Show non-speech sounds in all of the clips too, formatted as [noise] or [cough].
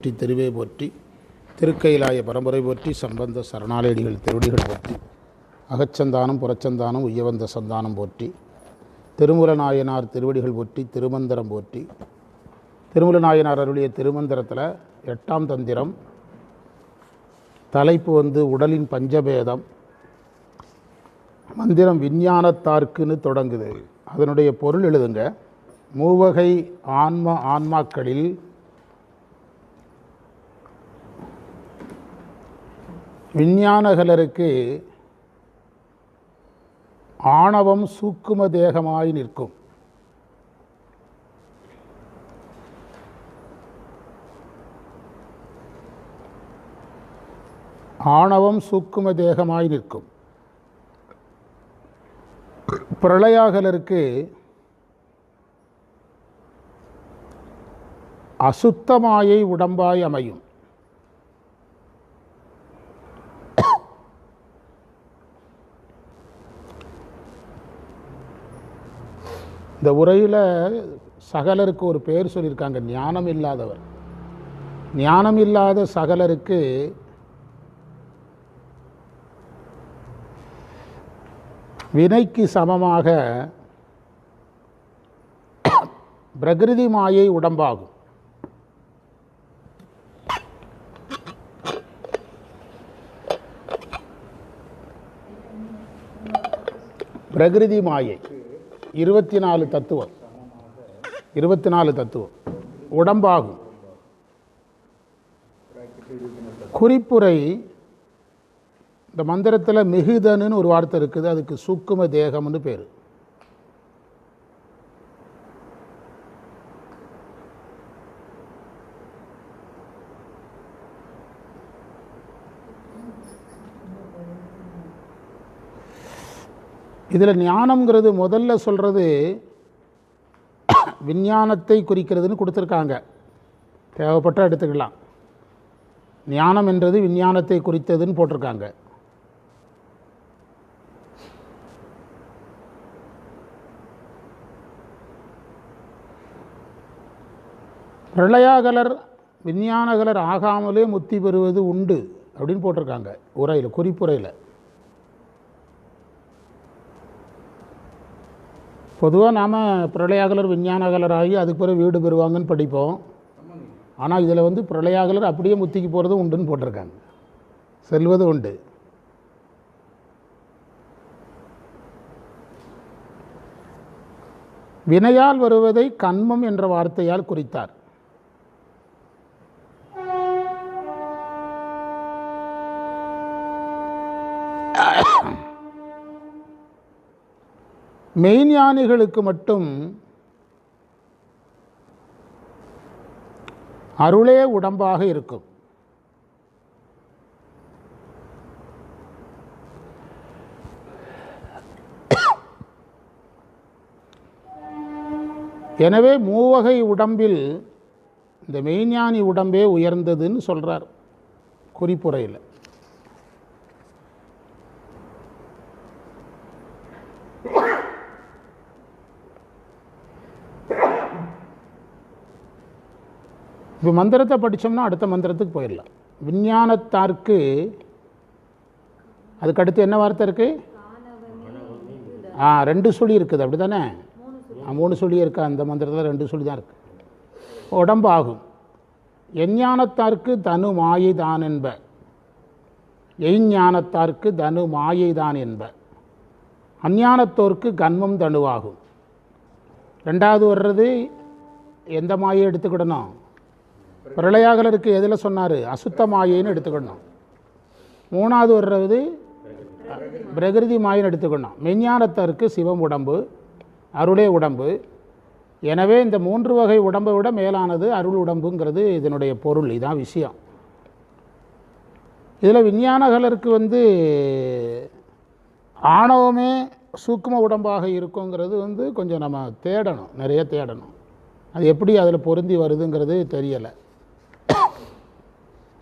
போற்றி திருவே போற்றி திருக்கையிலாய பரம்பரை போற்றி சம்பந்த சரணாலயடிகள் திருவடிகள் போற்றி அகச்சந்தானம் புறச்சந்தானம் உய்யவந்த சந்தானம் போற்றி திருமுல நாயனார் திருவடிகள் போற்றி திருமந்திரம் போற்றி. திருமுல நாயனார் அருளிய திருமந்திரத்தில் எட்டாம் தந்திரம் தலைப்பு வந்து உடலின் பஞ்சபேதம் மந்திரம் விஞ்ஞானத்தார்க்குன்னு தொடங்குது. அதனுடைய பொருள் எழுதுங்க மூவகை ஆன்ம ஆன்மாக்களில் விஞ்ஞானகலருக்கு ஆணவம் சூக்கும தேகமாய் நிற்கும். ஆணவம் சூக்கும தேகமாய் நிற்கும். பிரளயாகலருக்கு அசுத்தமாயை உடம்பாய் அமையும். இந்த உரையில் சகலருக்கு ஒரு பேர் சொல்லியிருக்காங்க ஞானம் இல்லாதவர் ஞானம் இல்லாத சகலருக்கு வினைக்கு சமமாக பிரகிருதி மாயை உடம்பாகும். பிரகிருதி மாயை. இருபத்தி நாலு தத்துவம். இருபத்தி நாலு தத்துவம். உடம்பாகும். குறிப்புரை இந்த மந்திரத்தில் மிகுதனுன்னு ஒரு வார்த்தை இருக்குது அதுக்கு சுக்கும தேகம்னு பேர். இதில் ஞானம்ங்கிறது முதல்ல சொல்கிறது விஞ்ஞானத்தை குறிக்கிறதுன்னு கொடுத்துருக்காங்க. தேவைப்பட்ட எடுத்துக்கலாம். ஞானம் என்றது விஞ்ஞானத்தை குறித்ததுன்னு போட்டிருக்காங்க. பிரளயாகலர் விஞ்ஞானகலர் ஆகாமலே முத்தி பெறுவது உண்டு அப்படின்னு போட்டிருக்காங்க. உரையில் குறிப்புரையில். பொதுவாக நாம் பிரளயாகலர் விஞ்ஞானகலர் ஆகி அதுக்கு பிறகு வீடு பெறுவாங்கன்னு படிப்போம். ஆனால் இதில் வந்து பிரளயாகலர் அப்படியே முத்திக்கு போகிறது உண்டுன்னு போட்டிருக்காங்க. செல்வது உண்டு. வினையால் வருவதை கண்மம் என்ற வார்த்தையால் குறித்தார். மெய்ஞானிகளுக்கு மட்டும் அருளே உடம்பாக இருக்கும். எனவே மூவகை உடம்பில் இந்த மெய்ஞானி உடம்பே உயர்ந்ததுன்னு சொல்கிறார் குறிப்புரையில். இப்போ மந்திரத்தை படித்தோம்னா அடுத்த மந்திரத்துக்கு போயிடலாம். விஞ்ஞானத்தார்க்கு அதுக்கு அடுத்து என்ன வார்த்தை இருக்குது ஆ ரெண்டு சுழி இருக்குது அப்படி தானே மூணு சுழி இருக்கா? அந்த மந்திரத்தில் ரெண்டு சுழி தான் இருக்குது உடம்பு ஆகும். எஞ்ஞானத்தார்க்கு தனு மாயை தான் என்ப. எய்ஞானத்தார்க்கு தனு மாயை தான் என்ப. அஞ்ஞானத்தோர்க்கு கன்மம் தனுவாகும். ரெண்டாவது வர்றது எந்த மாயை எடுத்துக்கிடணும்? பிரளயாகலருக்கு எதில் சொன்னார்? அசுத்த மாயைன்னு எடுத்துக்கணும் மூணாவது வர்றது பிரகிருதி மாயின்னு எடுத்துக்கணும் மெஞ்ஞானத்தருக்கு சிவம் உடம்பு அருளே உடம்பு. எனவே இந்த மூன்று வகை உடம்பை விட மேலானது அருள் உடம்புங்கிறது இதனுடைய பொருள். இதான் விஷயம். இதில் விஞ்ஞானகலருக்கு வந்து ஆணவமே சூக்கும உடம்பாக இருக்குங்கிறது வந்து கொஞ்சம் நம்ம தேடணும். நிறைய தேடணும். அது எப்படி அதில் பொருந்தி வருதுங்கிறது தெரியலை.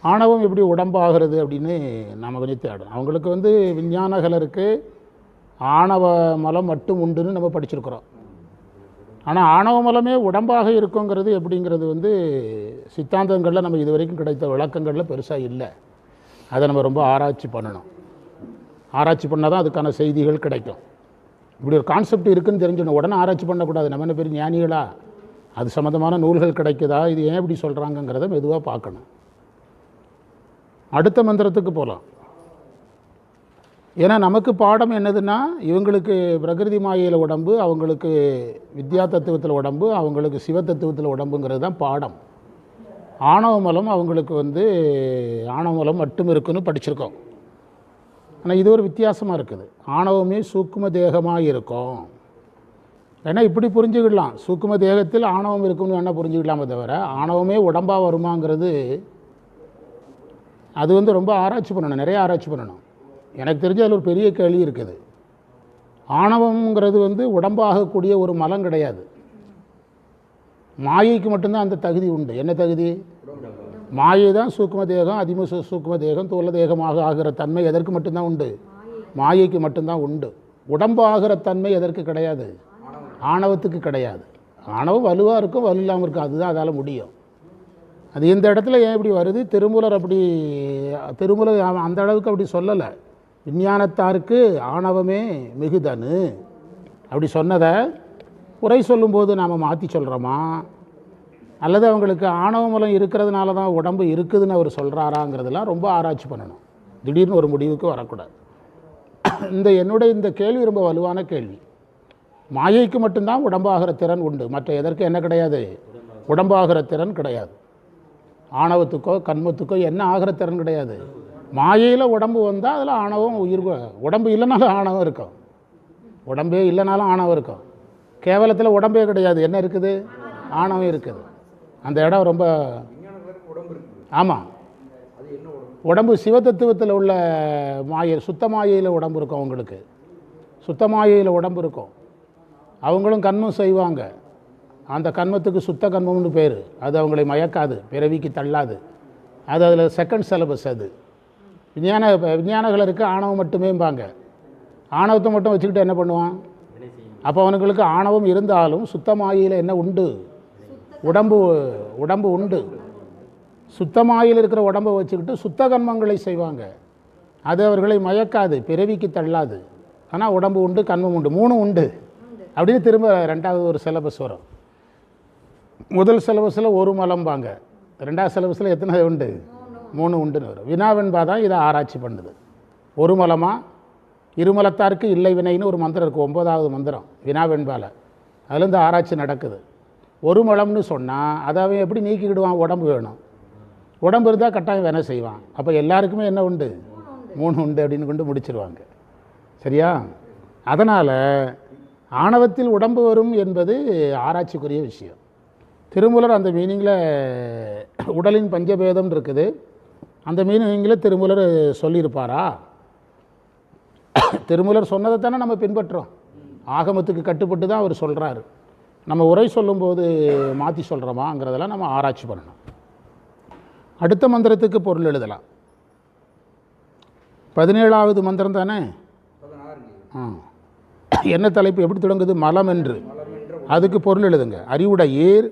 ஆணவம் எப்படி உடம்பாகிறது அப்படின்னு நம்ம கொஞ்சம் தேடணும். அவங்களுக்கு வந்து விஞ்ஞானகலருக்கு ஆணவ மலம் மட்டும் உண்டுன்னு நம்ம படிச்சிருக்கிறோம். ஆனால் ஆணவ மலமே உடம்பாக இருக்குங்கிறது எப்படிங்கிறது வந்து சித்தாந்தங்களில் நம்ம இது வரைக்கும் கிடைத்த விளக்கங்களில் பெருசாக இல்லை. அதை நம்ம ரொம்ப ஆராய்ச்சி பண்ணணும். ஆராய்ச்சி பண்ணால் தான் அதுக்கான செய்திகள் கிடைக்கும். இப்படி ஒரு கான்செப்ட் இருக்குதுன்னு தெரிஞ்சிடணும் உடனே ஆராய்ச்சி பண்ணக்கூடாது. நம்ம என்ன பெரிய ஞானிகளா? அது சம்மந்தமான நூல்கள் கிடைக்குதா? இது ஏன் இப்படி சொல்கிறாங்கங்கிறத மெதுவாக பார்க்கணும். அடுத்த மந்திரத்துக்கு போகலாம் ஏன்னா நமக்கு பாடம் என்னதுன்னா இவங்களுக்கு பிரகிருதி மாயையில் உடம்பு அவங்களுக்கு வித்யா தத்துவத்தில் உடம்பு அவங்களுக்கு சிவ தத்துவத்தில் உடம்புங்கிறது தான் பாடம். ஆணவ மலம் அவங்களுக்கு வந்து ஆணவ மலம் மட்டும் இருக்குன்னு படிச்சிருக்கோம். ஆனால் இது ஒரு வித்தியாசமாக இருக்குது. ஆணவமே சூக்கும தேகமாக இருக்கும். ஏன்னா இப்படி புரிஞ்சுக்கிடலாம். சூக்கும தேகத்தில் ஆணவம் இருக்கும்னு வேணால் புரிஞ்சுக்கலாமே தவிர ஆணவமே உடம்பாக வருமாங்கிறது அது வந்து ரொம்ப ஆராய்ச்சி பண்ணணும் நிறைய ஆராய்ச்சி பண்ணணும். எனக்கு தெரிஞ்ச அதில் ஒரு பெரிய கேள்வி இருக்குது. ஆணவம்ங்கிறது வந்து உடம்பாகக்கூடிய ஒரு மலம் கிடையாது. மாயைக்கு மட்டும்தான் அந்த தகுதி உண்டு. என்ன தகுதி? மாயை தான் சூக்கும தேகம் அதிம சூ சூக்கும தேகம் தோல தேகமாக ஆகிற தன்மை எதற்கு மட்டும்தான் உண்டு? மாயைக்கு மட்டும்தான் உண்டு. உடம்பாகிற தன்மை எதற்கு கிடையாது? ஆணவத்துக்கு கிடையாது. ஆணவம் வலுவாக இருக்கும் வலு இல்லாமல் இருக்கும் அதுதான் அதால் முடியும். அது இந்த இடத்துல ஏன் இப்படி வருது? திருமூலர் அப்படி திருமூலர் அந்த அளவுக்கு அப்படி சொல்லலை. விஞ்ஞானத்தாருக்கு ஆணவமே மிகுதனு. அப்படி சொன்னதை குறை சொல்லும்போது நாம் மாற்றி சொல்கிறோமா அல்லது அவங்களுக்கு ஆணவ மூலம் இருக்கிறதுனால தான் உடம்பு இருக்குதுன்னு அவர் சொல்கிறாராங்கிறதெல்லாம் ரொம்ப ஆராய்ச்சி பண்ணணும். திடீர்னு ஒரு முடிவுக்கு வரக்கூடாது. இந்த என்னுடைய இந்த கேள்வி ரொம்ப வலுவான கேள்வி. மாயைக்கு மட்டும்தான் உடம்பாகிற திறன் உண்டு. மற்ற எதற்கு என்ன கிடையாது? உடம்பாகிற திறன் கிடையாது. ஆணவத்துக்கோ கண்மத்துக்கோ என்ன ஆகிற திறன் கிடையாது. மாயையில் உடம்பு வந்தால் அதில் ஆணவம் உயிர் உடம்பு இல்லைனாலும் ஆணவம் இருக்கும். உடம்பே இல்லைனாலும் ஆணவம் இருக்கும். கேவலத்தில் உடம்பே கிடையாது. என்ன இருக்குது? ஆணவம் இருக்குது. அந்த இடம் ரொம்ப ஆமாம் உடம்பு சிவதத்துவத்தில் உள்ள மாயை சுத்த மாயையில் உடம்பு இருக்கும் அவங்களுக்கு. சுத்த மாயையில் உடம்பு இருக்கும். அவங்களும் கண்மம் செய்வாங்க. அந்த கர்மத்துக்கு சுத்த கர்மம்னு பேர். அது அவங்களை மயக்காது பிறவிக்கு தள்ளாது. அது அதில் செகண்ட் சிலபஸ் அது. விஞ்ஞான விஞ்ஞானங்களுக்கு ஆணவம் மட்டுமேம்பாங்க. ஆணவத்தை மட்டும் வச்சுக்கிட்டு என்ன பண்ணுவான்? அப்போ அவனுங்களுக்கு ஆணவம் இருந்தாலும் சுத்தமாயில் என்ன உண்டு? உடம்பு உடம்பு உண்டு. சுத்தமாயில் இருக்கிற உடம்பை வச்சுக்கிட்டு சுத்த கர்மங்களை செய்வாங்க. அது அவர்களை மயக்காது பிறவிக்கு தள்ளாது. ஆனால் உடம்பு உண்டு கண்மம் உண்டு. மூணும் உண்டு. அப்படின்னு திரும்ப ரெண்டாவது ஒரு சிலபஸ் வரும். முதல் சிலபஸில் ஒரு மலம்பாங்க. ரெண்டாவது சிலபஸில் எத்தனை உண்டு? மூணு உண்டுன்னு வரும். வினாவென்பா தான் இதை ஆராய்ச்சி பண்ணுது. ஒரு மலமாக இருமலத்தாருக்கு இல்லை வினைன்னு ஒரு மந்திரம் இருக்குது ஒம்பதாவது மந்திரம் வினாவெண்பால அதுலேருந்து ஆராய்ச்சி நடக்குது. ஒரு மலம்னு சொன்னால் அதை அவன் எப்படி நீக்கிக்கிடுவான்? உடம்பு வேணும். உடம்பு இருந்தால் கட்டாயம் வேலை செய்வான். அப்போ எல்லாருக்குமே என்ன உண்டு? மூணு உண்டு அப்படின்னு கொண்டு முடிச்சிருவாங்க. சரியா? அதனால் ஆணவத்தில் உடம்பு வரும் என்பது ஆராய்ச்சிக்குரிய விஷயம். திருமூலர் அந்த மீனிங்கில் உடலின் பஞ்சபேதம் இருக்குது. அந்த மீனிங்கில் திருமூலர் சொல்லியிருப்பாரா? திருமூலர் சொன்னதை தானே நம்ம பின்பற்றுறோம் ஆகமத்துக்கு கட்டுப்பட்டு தான் அவர் சொல்கிறாரு நம்ம உரை சொல்லும்போது மாற்றி சொல்கிறோமாங்கிறதெல்லாம் நம்ம ஆராய்ச்சி பண்ணணும். அடுத்த மந்திரத்துக்கு பொருள் எழுதலாம். பதினேழாவது மந்திரம் தானே? ஆ. என்ன தலைப்பு எப்படி தொடங்குது? மலம் என்று அதுக்கு பொருள் எழுதுங்க. அறிவுடையீர்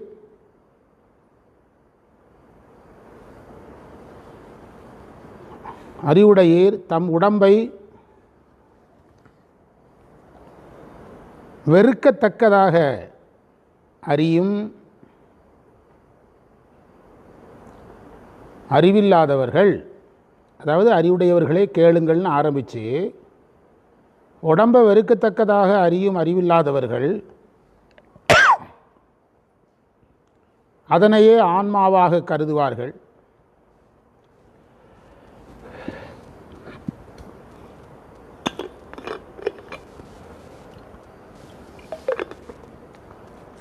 அறிவுடையீர் தம் உடம்பை வெறுக்கத்தக்கதாக அறியும் அறிவில்லாதவர்கள் அதாவது அறிவுடையவர்களே கேளுங்கள்னு ஆரம்பித்து உடம்பை வெறுக்கத்தக்கதாக அறியும் அறிவில்லாதவர்கள் அதனையே ஆன்மாவாக கருதுவார்கள்.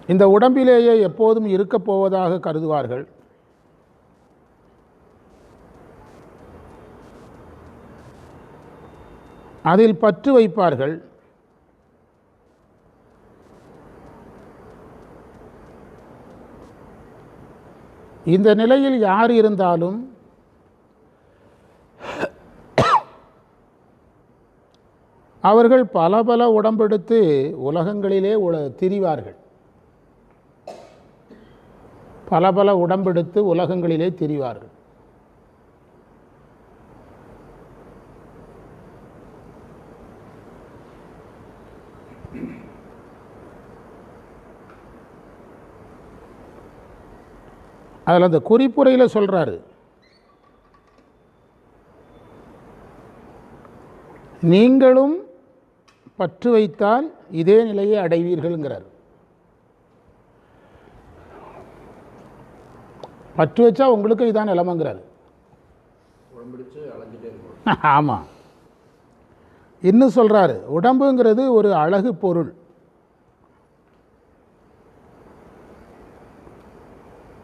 இந்த உடம்பிலேயே எப்போதும் இருக்கப் போவதாக கருதுவார்கள். அதில் பற்று வைப்பார்கள். இந்த நிலையில் யார் இருந்தாலும் அவர்கள் பல பல உடம்பெடுத்து உலகங்களிலே உல திரிவார்கள். பல பல உடம்பெடுத்து உலகங்களிலே திரிவார்கள். அதில் அந்த குறிப்புரையில் சொல்கிறாரு நீங்களும் பற்று வைத்தால் இதே நிலையை அடைவீர்கள்ங்கிறார். பற்று வச்சா உங்களுக்கும் இதான் நிலமங்கிறாரு. [laughs] ஆமாம் இன்னும் சொல்கிறாரு உடம்புங்கிறது ஒரு அழகு பொருள்.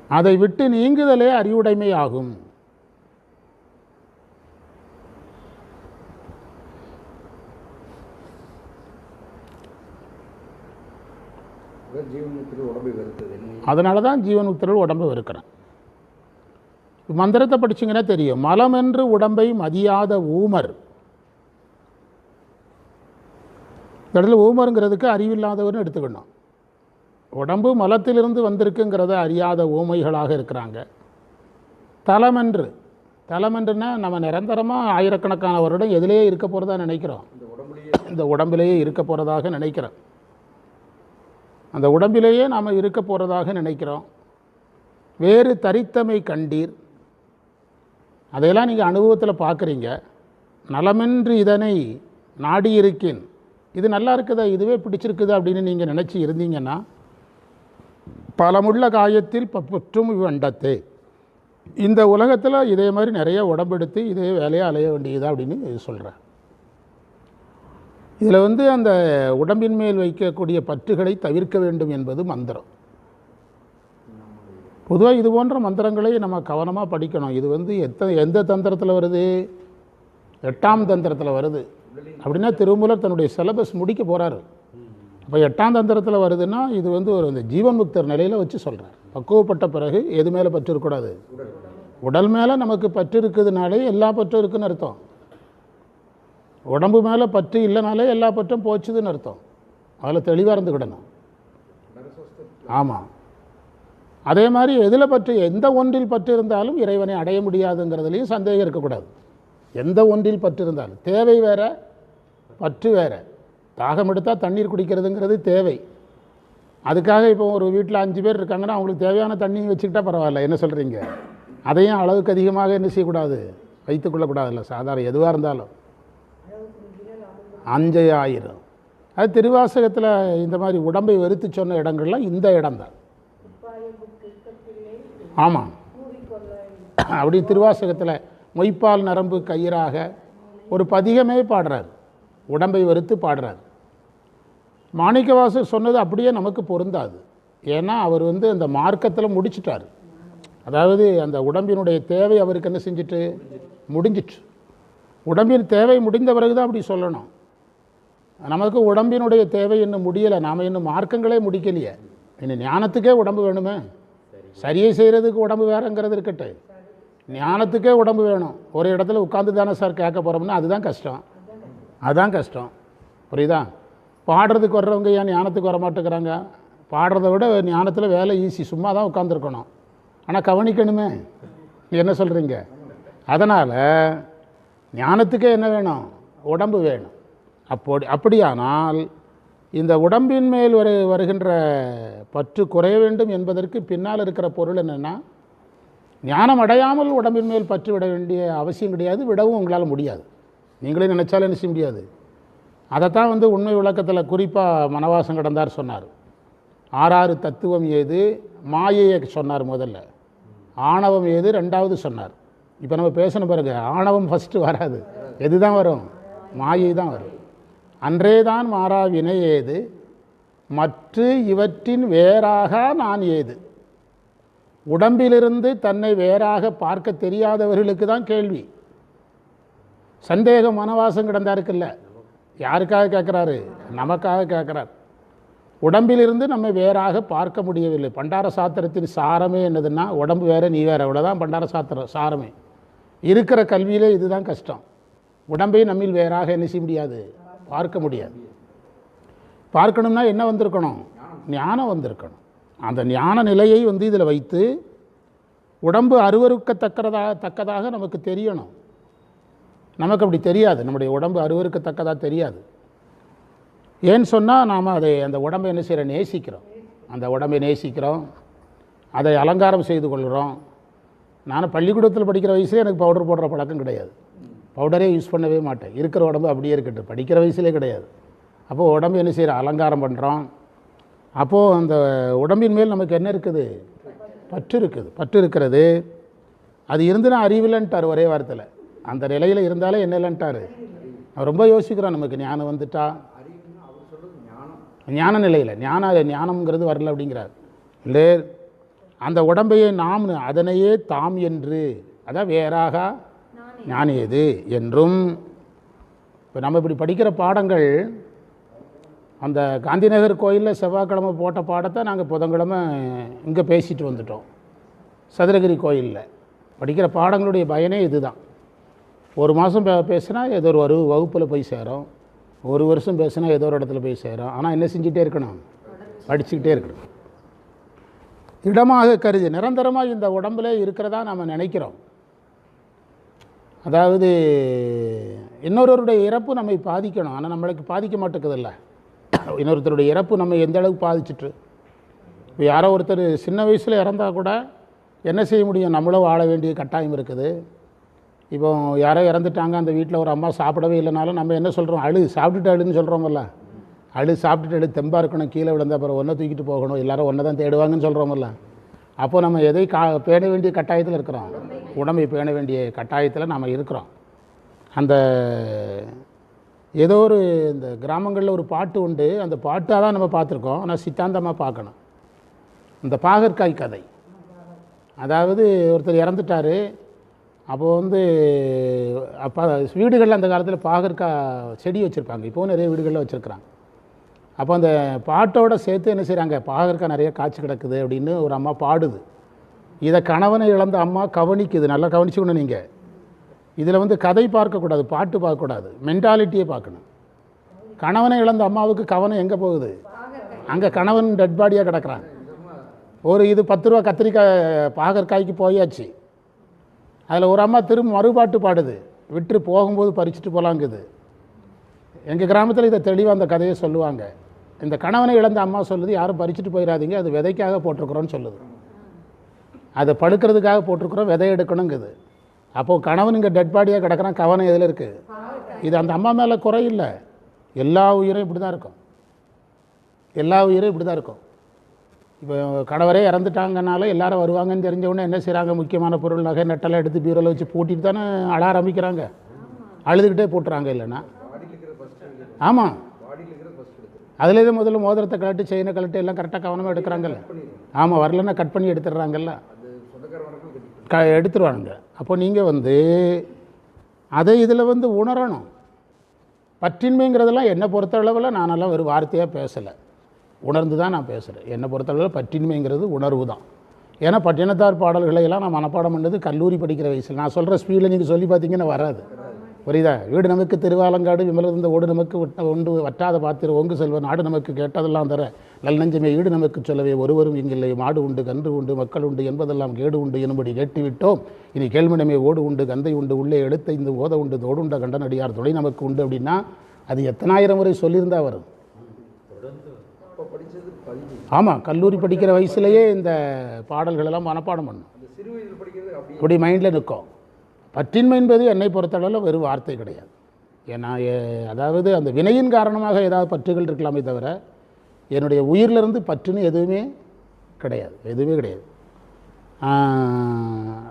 அதை விட்டு நீங்குதலே அறிவுடைமை ஆகும். அதனால தான் ஜீவன் உத்தரவு உடம்பை வெறுக்கிறேன் மந்திரத்தை படிச்சீங்கன்னா தெரியும். மலம் என்று உடம்பை மதியாத ஊமர். இந்த இடத்துல ஊமருங்கிறதுக்கு அறிவில்லாதவர்னு எடுத்துக்கணும். உடம்பு மலத்திலிருந்து வந்திருக்குங்கிறத அறியாத ஊமைகளாக இருக்கிறாங்க. தலமென்று. தலமென்றுனா நம்ம நிரந்தரமாக ஆயிரக்கணக்கான வருடம் எதிலேயே இருக்க போகிறதா நினைக்கிறோம். இந்த உடம்புலயே இந்த உடம்பிலேயே இருக்க போகிறதாக நினைக்கிறோம். அந்த உடம்பிலேயே நாம் இருக்க போகிறதாக நினைக்கிறோம். வேறு தரித்தமை கண்டீர். அதையெல்லாம் நீங்கள் அனுபவத்தில் பார்க்குறீங்க நலமென்று இதனை நாடி இருக்கேன் இது நல்லா இருக்குதா? இதுவே பிடிச்சிருக்குது? அப்படின்னு நீங்கள் நினச்சி இருந்தீங்கன்னா பலமுள்ள காயத்தில் பற்றும் இவ்வண்டத்தே இந்த உலகத்தில் இதே மாதிரி நிறைய உடம்பெடுத்து இதே வேலையை அலைய வேண்டியதா அப்படின்னு சொல்கிறேன் இதில் வந்து அந்த உடம்பின் மேல் வைக்கக்கூடிய பற்றுகளை தவிர்க்க வேண்டும் என்பது மந்திரம். பொதுவாக இது போன்ற மந்திரங்களை நம்ம கவனமாக படிக்கணும். இது வந்து எத்த எந்த தந்திரத்தில் வருது? எட்டாம் தந்திரத்தில் வருது. அப்படின்னா திருமூலர் தன்னுடைய சிலபஸ் முடிக்க போகிறாரு அப்போ எட்டாம் தந்திரத்தில் வருதுன்னா இது வந்து ஒரு இந்த ஜீவன் முக்தர் நிலையில் வச்சு சொல்கிறார் பக்குவப்பட்ட பிறகு எது மேலே பற்று இருக்கக்கூடாது? உடல் மேலே நமக்கு பற்று இருக்குதுனாலே எல்லா பற்றும் இருக்குதுன்னு அர்த்தம். உடம்பு மேலே பற்று இல்லைனாலே எல்லா பற்றும் போச்சுதுன்னு அர்த்தம். அதில் தெளிவாக இருந்துக்கிடணும் ஆமாம் அதே மாதிரி எதில் பற்றி எந்த ஒன்றில் பற்று இருந்தாலும் இறைவனை அடைய முடியாதுங்கிறதுலையும் சந்தேகம் இருக்கக்கூடாது. எந்த ஒன்றில் பற்று இருந்தாலும். தேவை வேற பற்று வேற. தாகம் எடுத்தால் தண்ணீர் குடிக்கிறதுங்கிறது தேவை. அதுக்காக இப்போ ஒரு வீட்டில் அஞ்சு பேர் இருக்காங்கன்னா அவங்களுக்கு தேவையான தண்ணி வச்சுக்கிட்டா பரவாயில்ல. என்ன சொல்கிறீங்க அதையும் அளவுக்கு அதிகமாக என்ன செய்யக்கூடாது? வைத்துக்கொள்ளக்கூடாதுல்ல சாதாரண எதுவாக இருந்தாலும். அஞ்சே ஆயிரம். அது திருவாசகத்தில் இந்த மாதிரி உடம்பை வெறுத்து சொன்ன இடங்கள்லாம் இந்த இடம்தான். ஆமாம் அப்படி திருவாசகத்தில் மொய்ப்பால் நரம்பு கயிறாக ஒரு பதிகமே பாடுறார். உடம்பை வெறுத்து பாடுறார். மாணிக்கவாசர் சொன்னது அப்படியே நமக்கு பொருந்தாது. ஏன்னா அவர் வந்து அந்த மார்க்கத்தில் முடிச்சிட்டார். அதாவது அந்த உடம்பினுடைய தேவை அவருக்கு என்ன செஞ்சிட்டு? முடிஞ்சிட்டு உடம்பின் தேவை முடிந்த பிறகு தான் அப்படி சொல்லணும். நமக்கு உடம்பினுடைய தேவை இன்னும் முடியலை. நாம் இன்னும் மார்க்கங்களே முடிக்கலையே. இன்னும் ஞானத்துக்கே உடம்பு வேணுமே. சரியை செய்கிறதுக்கு உடம்பு வேறங்கிறது இருக்கட்டும். ஞானத்துக்கே உடம்பு வேணும். ஒரு இடத்துல உட்காந்து தானே சார் கேட்க போகிறோம்னா அதுதான் கஷ்டம். அதுதான் கஷ்டம். புரியுதா? பாடுறதுக்கு வர்றவங்க ஏன் ஞானத்துக்கு வர மாட்டேங்கிறாங்க? பாடுறத விட ஞானத்தில் வேலை ஈஸி சும்மா தான் உட்காந்துருக்கணும் ஆனால் கவனிக்கணுமே. என்ன சொல்கிறீங்க அதனால் ஞானத்துக்கே என்ன வேணும்? உடம்பு வேணும். அப்படி அப்படியானால் இந்த உடம்பின் மேல் வரு வருகின்ற பற்று குறைய வேண்டும் என்பதற்கு பின்னால் இருக்கிற பொருள் என்னென்னா ஞானம் அடையாமல் உடம்பின் மேல் பற்று விட வேண்டிய அவசியம் கிடையாது விடவும் உங்களால் முடியாது. நீங்களே நினைச்சாலும் என்ன செய்ய முடியாது? அதைத்தான் வந்து உண்மை விளக்கத்தில் குறிப்பாக மனவாசம் கடந்தார் சொன்னார். ஆறாறு தத்துவம் ஏது? மாயையை சொன்னார் முதல்ல. ஆணவம் ஏது? ரெண்டாவது சொன்னார். இப்போ நம்ம பேசணும் பாருங்கள் ஆணவம் ஃபஸ்ட்டு வராது. எது தான் வரும்? மாயை தான் வரும். அன்றேதான் மாறா வினை ஏது? மற்ற இவற்றின் வேறாக நான் ஏது? உடம்பிலிருந்து தன்னை வேறாக பார்க்க தெரியாதவர்களுக்கு தான் கேள்வி. சந்தேகம் மனவாசம் கிடந்தாருக்குல்ல. யாருக்காக கேட்குறாரு நமக்காக கேட்குறார் உடம்பிலிருந்து நம்ம வேறாக பார்க்க முடியவில்லை. பண்டார சாத்திரத்தின் சாரமே என்னதுன்னா உடம்பு வேற நீ வேற இவ்வளோதான் பண்டார சாத்திரம் சாரமே. இருக்கிற கல்வியிலே இதுதான் கஷ்டம். உடம்பை நம்மில் வேறாக என்ன செய்ய முடியாது? பார்க்க முடியாது. பார்க்கணும்னா என்ன வந்திருக்கணும்? ஞானம் வந்திருக்கணும். அந்த ஞான நிலையை வந்து இதில் வைத்து உடம்பு அருவருக்கத்தக்கதா தக்கதாக நமக்கு தெரியணும். நமக்கு அப்படி தெரியாது. நம்முடைய உடம்பு அருவருக்கத்தக்கதாக தெரியாது. ஏன்னு சொன்னால் நாம் அதை அந்த உடம்பை என்ன செய்கிற நேசிக்கிறோம். அந்த உடம்பை நேசிக்கிறோம். அதை அலங்காரம் செய்து கொள்கிறோம். நான் பள்ளிக்கூடத்தில் படிக்கிற வயசுலேயே எனக்கு பவுடர் போடுற பழக்கம் கிடையாது. பவுடரே யூஸ் பண்ணவே மாட்டேன். இருக்கிற உடம்பு அப்படியே இருக்கட்டும். படிக்கிற வயசுலே கிடையாது. அப்போது உடம்பு என்ன செய்கிற அலங்காரம் பண்ணுறோம் அப்போது அந்த உடம்பின் மேல் நமக்கு என்ன இருக்குது? பற்று இருக்குது. பற்று இருக்கிறது. அது இருந்துனா அறிவில்லைன்ட்டார் ஒரே வாரத்தில் அந்த நிலையில் இருந்தாலே என்ன இல்லைன்ட்டார். அவர் ரொம்ப யோசிக்கிறோம் நமக்கு ஞானம் வந்துட்டா. ஞான நிலையில். ஞான ஞானம்ங்கிறது வரல அப்படிங்கிறார். இல்லை அந்த உடம்பையே நாம் அதனையே தாம் என்று. அதான் வேறாக? ஞானியது என்றும் இப்போ நம்ம இப்படி படிக்கிற பாடங்கள் அந்த காந்திநகர் கோயிலில் செவ்வாய்க்கிழமை போட்ட பாடத்தை நாங்கள் புதன்கிழமை இங்கே பேசிட்டு வந்துட்டோம். சதுரகிரி கோயிலில். படிக்கிற பாடங்களுடைய பயனே இதுதான். ஒரு மாதம் பே பேசுனா ஏதோ ஒரு வரு வகுப்பில் போய் சேரும். ஒரு வருஷம் பேசுனா ஏதோ ஒரு இடத்துல போய் சேரும். ஆனால் என்ன செஞ்சுட்டே இருக்கணும்? படிச்சுக்கிட்டே இருக்கணும். இடமாக கருதி நிரந்தரமாக இந்த உடம்புல இருக்கிறதா நம்ம நினைக்கிறோம். அதாவது இன்னொருவருடைய இறப்பு நம்மை பாதிக்கணும். ஆனால் நம்மளுக்கு பாதிக்க மாட்டேங்குதுல்ல. இன்னொருத்தருடைய இறப்பு நம்ம எந்த அளவுக்கு பாதிச்சிட்டு. இப்போ யாரோ ஒருத்தர் சின்ன வயசில் இறந்தா கூட என்ன செய்ய முடியும்? நம்மளும் வாழ வேண்டிய கட்டாயம் இருக்குது. இப்போ யாரோ இறந்துட்டாங்க அந்த வீட்டில் ஒரு அம்மா சாப்பிடவே இல்லைனாலும் நம்ம என்ன சொல்கிறோம் அழு சாப்பிட்டுட்டு அழுன்னு சொல்கிறோமல்ல அழு சாப்பிட்டுட்டு அழு தெம்பாக இருக்கணும் கீழே விழுந்த அப்புறம் ஒன்றை தூக்கிட்டு போகணும் எல்லாரும் ஒன்றை தான் தேடுவாங்கன்னு சொல்கிறோமல்ல அப்போ நம்ம எதை கா பேண வேண்டிய கட்டாயத்தில் இருக்கிறோம்? உடம்பை பேண வேண்டிய கட்டாயத்தில் நாம் இருக்கிறோம். அந்த ஏதோ ஒரு இந்த கிராமங்களில் ஒரு பாட்டு உண்டு. அந்த பாட்டாக தான் நம்ம பார்த்துருக்கோம். ஆனால் சித்தாந்தமாக பார்க்கணும். இந்த பாகற்காய் கதை. அதாவது ஒருத்தர் இறந்துட்டார். அப்போது வந்து அப்போ வீடுகளில் அந்த காலத்தில் பாகற்காய் செடி வச்சுருப்பாங்க. இப்போவும் நிறைய வீடுகளில் வச்சுருக்குறாங்க. அப்போ அந்த பாட்டோட சேர்த்து என்ன செய்கிறாங்க பாகற்காய் நிறைய காய்ச்சி கிடக்குது அப்படின்னு ஒரு அம்மா பாடுது. இதை கணவனை இழந்த அம்மா கவனிக்குது. நல்லா கவனிச்சுக்கணும் நீங்கள் இதில் வந்து கதை பார்க்கக்கூடாது பாட்டு பார்க்கக்கூடாது மென்டாலிட்டியை பார்க்கணும். கணவனை இழந்த அம்மாவுக்கு கவனம் எங்கே போகுது? அங்கே கணவன் டெட் பாடியாக கிடக்கிறான். ஒரு இது பத்து ரூபா கத்திரிக்காய் பாகற்காய்க்கு போயாச்சு. அதில் ஒரு அம்மா திரும்ப மறுபாட்டு பாடுது. விட்டு போகும்போது பறிச்சுட்டு போகலாங்குது எங்கள் கிராமத்தில் இதை தெளிவாக அந்த கதையை சொல்லுவாங்க. இந்த கணவனை இழந்த அம்மா சொல்லுது யாரும் பறிச்சுட்டு போயிடாதீங்க அது விதைக்காக போட்டிருக்கிறோன்னு சொல்லுது. அதை படுக்கிறதுக்காக போட்டிருக்கிறோம் விதை எடுக்கணுங்குது. அப்போது கணவன் இங்கே டெட் பாடியாக கிடக்குறான் கவனம் எதில் இருக்குது இது அந்த அம்மா மேலே குறையில்லை இல்லை. எல்லா உயிரும் இப்படி தான் இருக்கும். எல்லா உயிரும் இப்படி தான் இருக்கும். இப்போ கணவரே இறந்துட்டாங்கனால எல்லாரும் வருவாங்கன்னு தெரிஞ்சவொடனே என்ன செய்கிறாங்க முக்கியமான பொருள் நகை நட்டெல்லாம் எடுத்து பீரோவில் வச்சு பூட்டிட்டு தானே அழ ஆரம்பிக்கிறாங்க அழுதுகிட்டே போட்டுறாங்க இல்லைன்னா. ஆமாம் அதுலேருந்து முதல்ல மோதிரத்தை கழட்டி செயினை கழட்டி எல்லாம் கரெக்டாக கவனமாக எடுக்கிறாங்கல்ல. ஆமாம் வரலன்னா கட் பண்ணி எடுத்துடுறாங்கல்ல அது சொந்தக்கார வரைக்கும் கட்டி க எடுத்துருவானுங்க. அப்போ நீங்கள் வந்து அதை இதில் வந்து உணரணும். பற்றின்மைங்கிறதெல்லாம் என்னை பொறுத்தளவில் நானெல்லாம் ஒரு வார்த்தையாக பேசலை. உணர்ந்து தான் நான் பேசுகிறேன் என்னை பொறுத்தளவில் பற்றின்மைங்கிறது உணர்வு தான். ஏன்னா பட்டினத்தார் பாடல்களை எல்லாம் நான் மனப்பாடம் பண்ணது கல்லூரி படிக்கிற வயசில். நான் சொல்கிற ஸ்பீடில் நீங்கள் சொல்லி பார்த்தீங்கன்னா வராது. புரியுதா? வீடு நமக்கு திருவாலங்காடு விமலிருந்த ஓடு நமக்கு ஒன்று வற்றாத பாத்திர ஒங்கு செல்வ நாடு நமக்கு கேட்டதெல்லாம் தர. நல் நெஞ்சமே ஈடு நமக்கு சொல்லவே ஒருவரும் இங்கில்லை மாடு உண்டு கன்று உண்டு மக்கள் உண்டு என்பதெல்லாம் கேடு உண்டு என்படி கேட்டுவிட்டோம். இனி கேள்மனமே ஓடு உண்டு கந்தை உண்டு உள்ளே எடுத்த இந்த ஓத உண்டு தோடுண்ட கண்டனடியார் தொலை நமக்கு உண்டு அப்படின்னா அது எத்தனாயிரம் முறை சொல்லியிருந்தா வரும்? ஆமாம் கல்லூரி படிக்கிற வயசுலேயே இந்த பாடல்களெல்லாம் மனப்பாடம் பண்ணும். இப்படி மைண்டில் நிற்கும். பற்றின்மை என்பது என்னை பொறுத்தளவில் வெறும் வார்த்தை கிடையாது. ஏன்னா அதாவது அந்த வினையின் காரணமாக ஏதாவது பற்றுகள் இருக்கலாமே தவிர என்னுடைய உயிரிலிருந்து பற்றுன்னு எதுவுமே கிடையாது. எதுவுமே கிடையாது.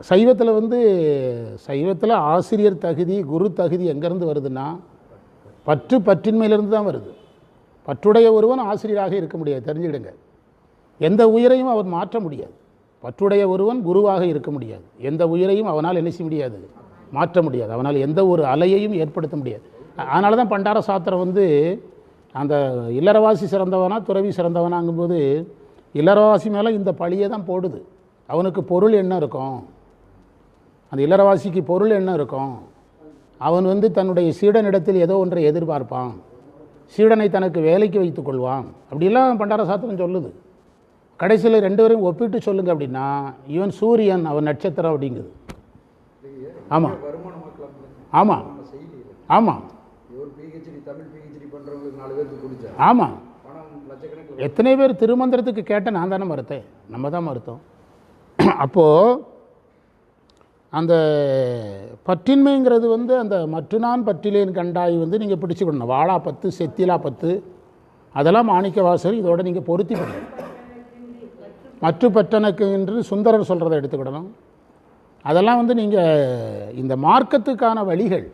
சைவத்தில் வந்து சைவத்தில் ஆசிரியர் தகுதி குரு தகுதி எங்கேருந்து வருதுன்னா பற்று பற்றின்மையிலிருந்து தான் வருது. பற்றுடைய ஒருவன் ஆசிரியராக இருக்க முடியாது தெரிஞ்சுக்கிடுங்க. எந்த உயிரையும் அவர் மாற்ற முடியாது. பற்றுடைய ஒருவன் குருவாக இருக்க முடியாது. எந்த உயிரையும் அவனால் என்ன செய்ய முடியாது? மாற்ற முடியாது. அவனால் எந்த ஒரு அலையையும் ஏற்படுத்த முடியாது. அதனால தான் பண்டார சாத்திரம் வந்து அந்த இல்லறவாசி சிறந்தவனா துறவி சிறந்தவனாங்கும்போது இல்லறவாசி மேலே இந்த பழியை தான் போடுது. அவனுக்கு பொருள் என்ன இருக்கும்? அந்த இல்லறவாசிக்கு பொருள் என்ன இருக்கும்? அவன் வந்து தன்னுடைய சீடனிடத்தில் ஏதோ ஒன்றை எதிர்பார்ப்பான். சீடனை தனக்கு வேலைக்கு வைத்துக் கொள்வான். அப்படிலாம் பண்டார சாத்திரம் சொல்லுது. கடைசியில் ரெண்டு பேரும் ஒப்பிட்டு சொல்லுங்க அப்படின்னா இவன் சூரியன் அவன் நட்சத்திரம் அப்படிங்குது. ஆமாம் ஆமாம் ஆமாம் ஆமாம் எத்தனை பேர் திருமந்திரத்துக்கு கேட்ட நான் தானே மறுத்தேன். நம்ம தான் மறுத்தோம். அப்போது அந்த பற்றின்மைங்கிறது வந்து அந்த மற்ற நான் பற்றிலேன் கண்டாய் வந்து நீங்கள் பிடிச்சுக்கணும். வாழா பத்து செத்திலா பத்து அதெல்லாம் மாணிக்க வாசல் இதோட நீங்கள் பொருத்தி பண்ணணும் மற்ற பற்றனுக்கு என்று சுந்தரர் சொல்கிறத எடுத்துக்கிடணும். அதெல்லாம் வந்து நீங்கள் இந்த மார்க்கத்துக்கான வழிகள்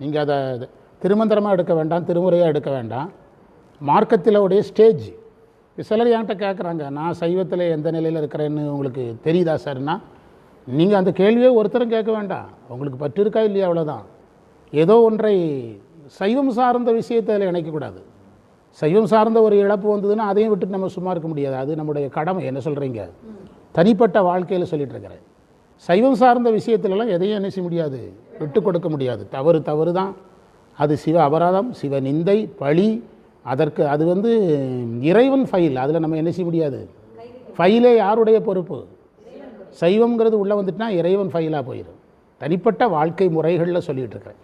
நீங்கள் அதை திருமந்திரமாக எடுக்க வேண்டாம் திருமுறையாக எடுக்க வேண்டாம். மார்க்கத்தில் உடைய ஸ்டேஜ் சிலர் என்கிட்ட கேட்குறாங்க நான் சைவத்தில் எந்த நிலையில் இருக்கிறேன்னு உங்களுக்கு தெரியுதா சார்னா நீங்கள் அந்த கேள்வியே ஒருத்தரும் கேட்க வேண்டாம். உங்களுக்கு பற்று இருக்கா இல்லையா அவ்வளோதான் ஏதோ ஒன்றை சைவம் சார்ந்த விஷயத்தை அதில் இணைக்கக்கூடாது சைவம் சார்ந்த ஒரு இழப்பு வந்ததுன்னா அதையும் விட்டுட்டு நம்ம சும்மா இருக்க முடியாது. அது நம்முடைய கடமை. என்ன சொல்கிறீங்க தனிப்பட்ட வாழ்க்கையில் சொல்லிட்டு இருக்கிறேன். சைவம் சார்ந்த விஷயத்துலலாம் எதையும் என்ன செய்ய முடியாது. விட்டு கொடுக்க முடியாது. தவறு தவறு தான் அது சிவ அபராதம் சிவ நிந்தை பழி. அதற்கு அது வந்து இறைவன் ஃபைல் அதில் நம்ம என்ன செய்ய முடியாது? ஃபைலே யாருடைய பொறுப்பு? சைவம்ங்கிறது உள்ளே வந்துட்டுனா இறைவன் ஃபைலாக போயிடும் தனிப்பட்ட வாழ்க்கை முறைகளில் சொல்லிகிட்டு இருக்கிறேன்.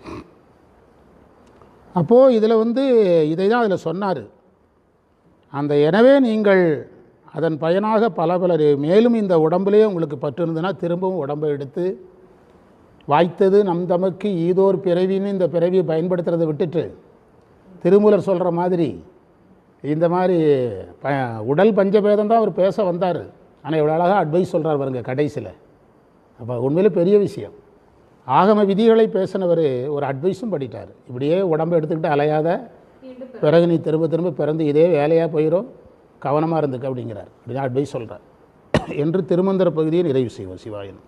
அப்போது இதில் வந்து இதை தான் அதில் சொன்னார். அந்த எனவே நீங்கள் அதன் பயனாக பல பலர் மேலும் இந்த உடம்புலேயே உங்களுக்கு பற்று இருந்ததுன்னா திரும்பவும் உடம்பை எடுத்து வாய்த்தது நம் தமக்கு ஈதோர் பிறவின்னு இந்த பிறவியை பயன்படுத்துறதை விட்டுட்டு திருமூலர் சொல்கிற மாதிரி இந்த மாதிரி ப உடல் பஞ்சபேதம் தான் அவர் பேச வந்தார். ஆனால் இவ்வளோ அழகாக அட்வைஸ் சொல்கிறார் பாருங்க கடைசியில். அப்போ உண்மையிலே பெரிய விஷயம். ஆகம விதிகளை பேசினவர் ஒரு அட்வைஸும் படிட்டார். இப்படியே உடம்பை எடுத்துக்கிட்டு அலையாத பிறகு நீ திரும்ப திரும்ப பிறந்து இதே வேலையாக போயிடும் கவனமாக இருந்துக்க அப்படிங்கிறார். அப்படிதான் அட்வைஸ் சொல்கிறார் [coughs] என்று திருமந்திர பகுதியை நிறைவு செய்வோம் சிவாயன்.